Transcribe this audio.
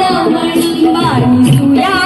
बाणी सुया